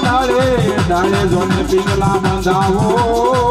ડાળે ડાળે જોને પીગલા બંધાવો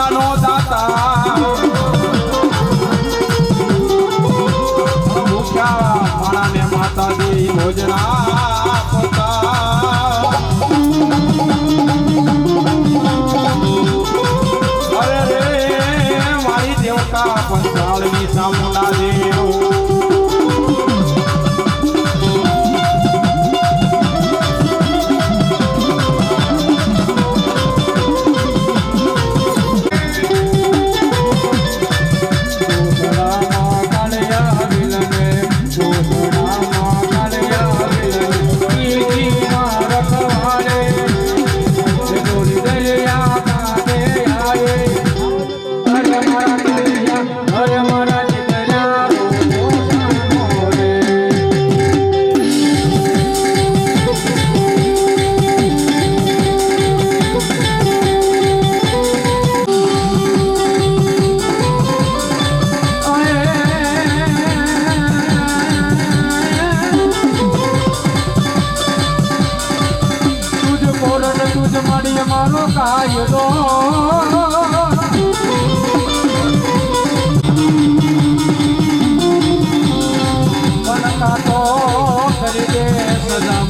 દુનિયાનો દાતા ભૂખ્યા માણાને ભોજના. મારો કાયદો પણ કાતો કરી સજા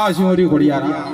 આ શિવરી ઘોડિયારા